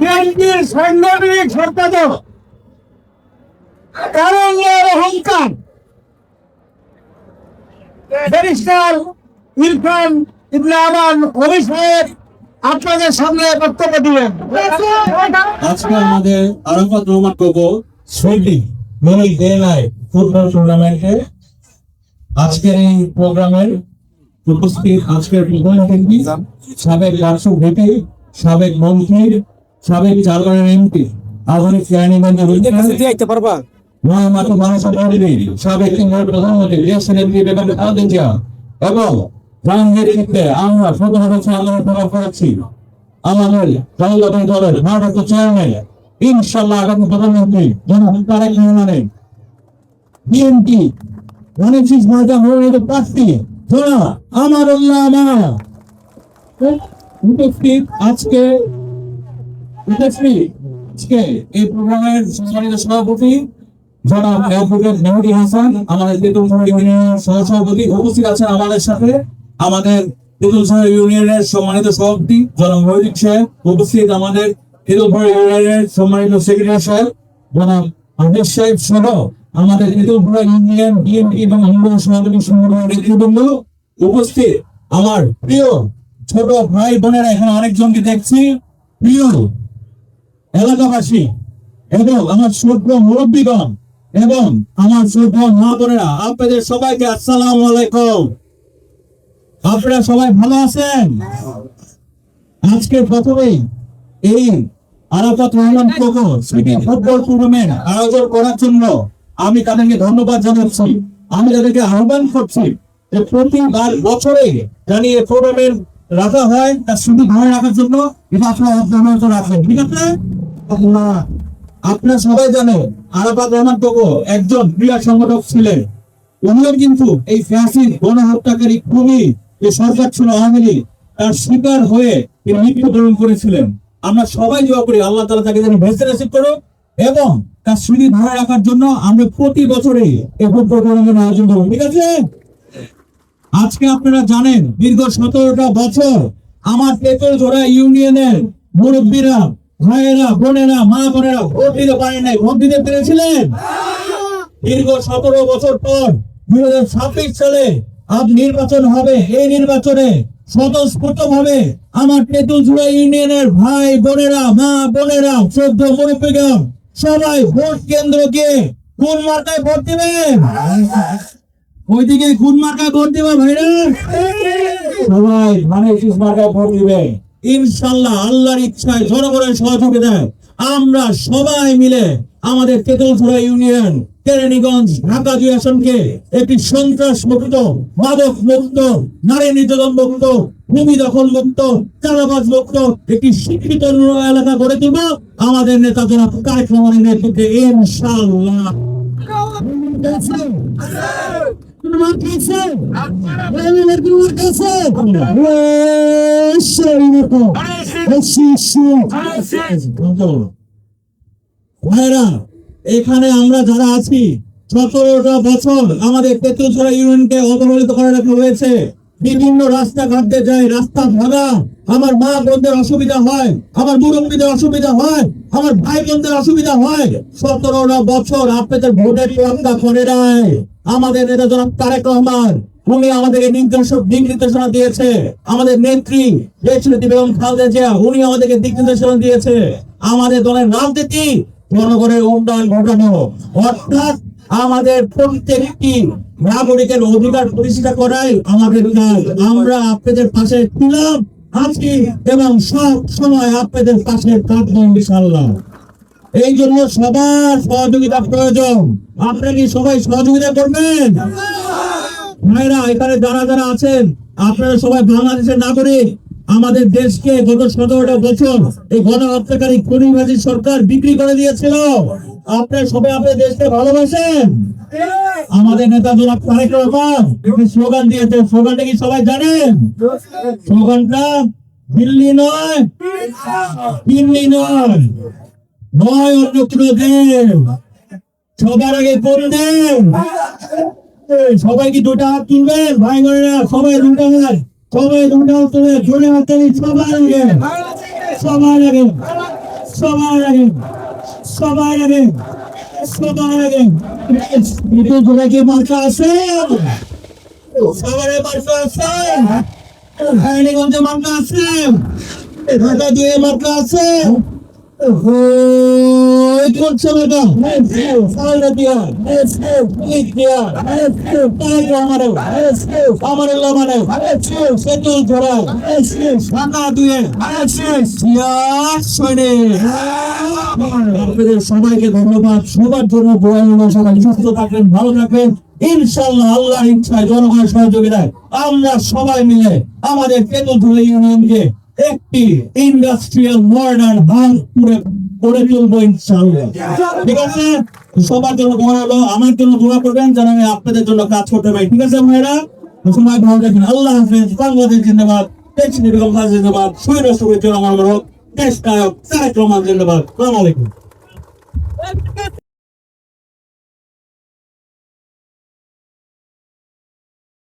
বিএনপির সাংগঠনিক সম্পাদক কারণের অহংকার। ব্যারিস্টার ইরফান আপনাদের সামনে বক্তব্য দিলেন। আজকে আমাদের রহমান মিনি নাইট ফুটবল টুর্নামেন্টে আজকের এই প্রোগ্রামের উপস্থিত আজকের সাবেক রাষ্ট্র ভিপি সাবেক মন্ত্রী সাবেক চারবারের এমপি আধুনিক কেরানীগঞ্জের আইতে পারবা। মহামাত্র মানুষ মন্ত্রী সাবেক কেন্দ্রের প্রধানমন্ত্রী দেশের এমপি বেগম খালেদা জিয়া। এবং জাহাঙ্গীর ক্ষেত্রে আমরা শত শত আন্দোলন প্রভাব করেছি আমাদের দলগত দলের ভারত চেয়ারম্যান ইনশাল্লাহ আগামী প্রধানমন্ত্রী জনাব তারেক রহমানের বিএনপি গণেশিস মার্কা মনোনীত প্রার্থী জনাব আমার উল্লাহ মায়া। উপস্থিত আজকে এই প্রোগ্রামের সম্মানিত সভাপতি জনাব অ্যাডভোকেট হাসান, আমাদের তেতুল ইউনিয়নের সহসভাপতি উপস্থিত আছেন আমাদের সাথে। আমাদের তেতুল ইউনিয়নের সম্মানিত সভাপতি জনাব মহিদিক সাহেব উপস্থিত, আমাদের তেতুল ইউনিয়নের সম্মানিত সেক্রেটারি সাহেব জনাব আদেশ সাহেব সহ আমাদের তেতুল ইউনিয়ন বিএনপি এবং সংগঠনের নেতৃবৃন্দ উপস্থিত। আমার প্রিয় ছোট ভাই বোনেরা, এখানে অনেকজনকে দেখছি। প্রিয় এলাকাবাসী এবং আমার মুরব্বীগণ এবং আমার আপনাদের সবাইকে আসসালামু আলাইকুম। আপনারা সবাই ভালো আছেন? আজকে প্রথমেই এই আরাফাত রহমান কোকো ফুটবল টুর্নামেন্ট আয়োজন করার জন্য আমি তাদেরকে ধন্যবাদ জানাচ্ছি। আমি তাদেরকে আহ্বান করছি যে প্রতিবার বছরে জানিয়ে টুর্নামেন্ট রাখা হয়, তার শুধু ধরে রাখার জন্য এটা আপনারা অব্যাহত রাখবেন, ঠিক আছে? না আপনারা সবাই জানেন, আরাফাত রহমান কোকো একজন ক্রীড়া সংগঠক ছিলেন। উনিও কিন্তু এই ফ্যাসিড গণহত্যাকারী খুবই যে সরকার ছিল আওয়ামী লীগ, তার শিকার হয়ে তিনি মৃত্যুবরণ করেছিলেন। আমরা সবাই দোয়া করি আল্লাহ তালা তাকে যেন ভেসে রেসিভ করুক এবং তার স্মৃতি ধরে রাখার জন্য আমরা প্রতি বছরে এই ফুটবল টুর্নামেন্ট আয়োজন করব, ঠিক আছে? আজকে আপনারা জানেন, দীর্ঘ সতেরোটা বছর আমার পেট্রোল ধরা ইউনিয়নের মুরব্বীরা, ভাইয়েরা, বোনেরা, মা বোনেরা ভোট দিতে পারেন নাই, ভোট দিতে পেরেছিলেন? দীর্ঘ সতেরো বছর পর দুই হাজার ছাব্বিশ সালে আজ নির্বাচন হবে। এই নির্বাচনে স্বতঃস্ফূর্ত ভাবে আমার তেঁতুল জুড়া ইউনিয়নের ভাই, বোনেরা, মা বোনেরা, শ্রদ্ধ মুরব্বীগণ সবাই ভোট কেন্দ্রকে কোন মার্কায় ভোট দিবেন? ওইদিকে কোন মার্কায় ভোট দিবে ভাইরা? সবাই মানে শেষ মার্কায় ভোট দিবে। ইনশাল্লাহ আল্লাহর ইচ্ছায় জনগণের সহযোগিতায় আমরা সবাই মিলে আমাদের তেতুলপুরা ইউনিয়ন কেরানীগঞ্জ ঢাকা দুই আসনকে একটি সন্ত্রাস মুক্ত মাদক মুক্ত নারী নির্যাতন মুক্ত ভূমি দখল মুক্ত চালাবাজ মুক্ত একটি শিক্ষিত এলাকা গড়ে তুলব। আমাদের নেতা জনাব তারেক রহমানের নেতৃত্বে ইনশাল্লাহ। ভাইরা এখানে আমরা যারা আছি সতেরোটা বছর আমাদের তেতুলছড়া ইউনিয়নকে অবহেলিত করে রাখা হয়েছে বিভিন্ন রাস্তাঘাটে যাই রাস্তা ভাঙা, আমার মা বোনদের অসুবিধা হয়, আমার মুরব্বীদের অসুবিধা হয়, আমার ভাই বোনদের অসুবিধা হয়। সতেরোটা বছর আপনাদের ভোটের তোয়াক্কা করে নাই আমাদের নেতা জনাব তারেক রহমান, উনি আমাদেরকে নির্দেশক, দিক নির্দেশনা দিয়েছে। আমাদের নেত্রী দেশনেত্রী বেগম খালেদা জিয়া, উনি আমাদেরকে দিক নির্দেশনা দিয়েছে। আমাদের দলের রাজনীতি জনগণের উন্নয়ন ঘটানো। অর্থাৎ আমাদের প্রত্যেকটি নাগরিকের অধিকার প্রতিষ্ঠা করাই আমাদের কাজ আমরা আপনাদের পাশে ছিলাম আজকে এবং সব সময় আপনাদের পাশে থাকব ইনশাল্লাহ এই জন্য সবার সহযোগিতা প্রয়োজন। আপনারা কি সবাই সহযোগিতা করবেন? ভাইরা, এখানে যারা যারা আছেন, আপনারা সবাই বাংলাদেশের নাগরিক। আমাদের দেশকে গত সতেরোটা বছর এই গণ হত্যাকারী খুনিবাজি সরকার বিক্রি করে দিয়েছিল। আপনার সবাই আপনার দেশকে ভালোবাসেন? আমাদের নেতা একটি স্লোগান দিয়েছে। স্লোগানটা কি সবাই জানেন? স্লোগানটা, দিল্লি নয় দিল্লি নয় নয় অন্য কোনো সবার আগে কোন সবাই কি দুটা হাত তুলবেন? ভাই সবাই দুটা হাত। সবাই হাত তুলে জোরে হাতে সবাই সবার আগে। সবার আগে। সবার আগে। সবার আগে। সবার আগে। কিন্তু জোরে কি মার্কা আছে সবার মার্কা আছে হাইনিগঞ্জে মার্কা আছে ঢাকা দিয়ে মার্কা আছে সবাইকে ধন্যবাদ। সবার জন্য সুস্থ থাকবেন ভালো থাকবেন। ইনশাল্লাহ আল্লাহ ইচ্ছায় জনগণের সহযোগিতায় আমরা সবাই মিলে আমাদের তেতুলধুলা ইউনিয়নকে একটি ইন্ডাস্ট্রিয়াল মডার্ন হাল পুরে করে তুলবো ইনশাল্লাহ ঠিক আছে? সবার জন্য দোয়া হলো আমার জন্য দোয়া করবেন যেন আমি আপনাদের জন্য কাজ করতে পারি। ঠিক আছে ভাইরা? সময় ভালো দেখেন আল্লাহ হাফেজ। বাংলাদেশ জিন্দাবাদ। বেগম খান জিন্দাবাদ। সৈন্য সুবির জন্য আমার দেশ নায়ক সাহেব রহমান জিন্দাবাদ। সালাম আলাইকুম।